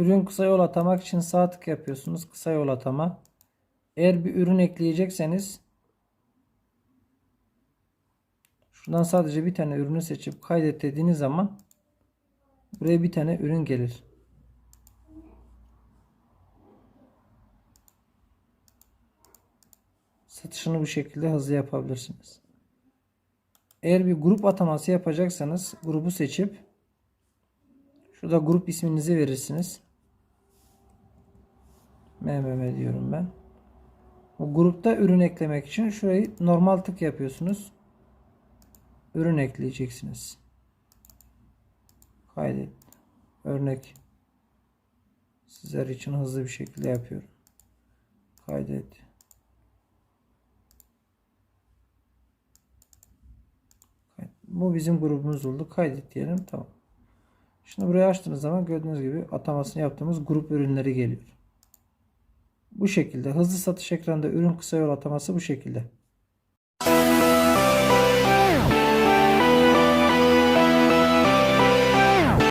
Ürün kısa yol atamak için sağ tık yapıyorsunuz. Kısa yol atama. Eğer bir ürün ekleyecekseniz şuradan sadece bir tane ürünü seçip kaydet dediğiniz zaman buraya bir tane ürün gelir. Satışını bu şekilde hızlı yapabilirsiniz. Eğer bir grup ataması yapacaksanız grubu seçip şurada grup isminizi verirsiniz. MMM diyorum ben. Grupta ürün eklemek için şurayı normal tık yapıyorsunuz. Ürün ekleyeceksiniz. Kaydet. Örnek sizler için hızlı bir şekilde yapıyorum. Kaydet. Bu bizim grubumuz oldu. Kaydet diyelim. Tamam. Şimdi burayı açtığınız zaman gördüğünüz gibi atamasını yaptığımız grup ürünleri geliyor. Bu şekilde hızlı satış ekranında ürün kısa yol ataması bu şekilde.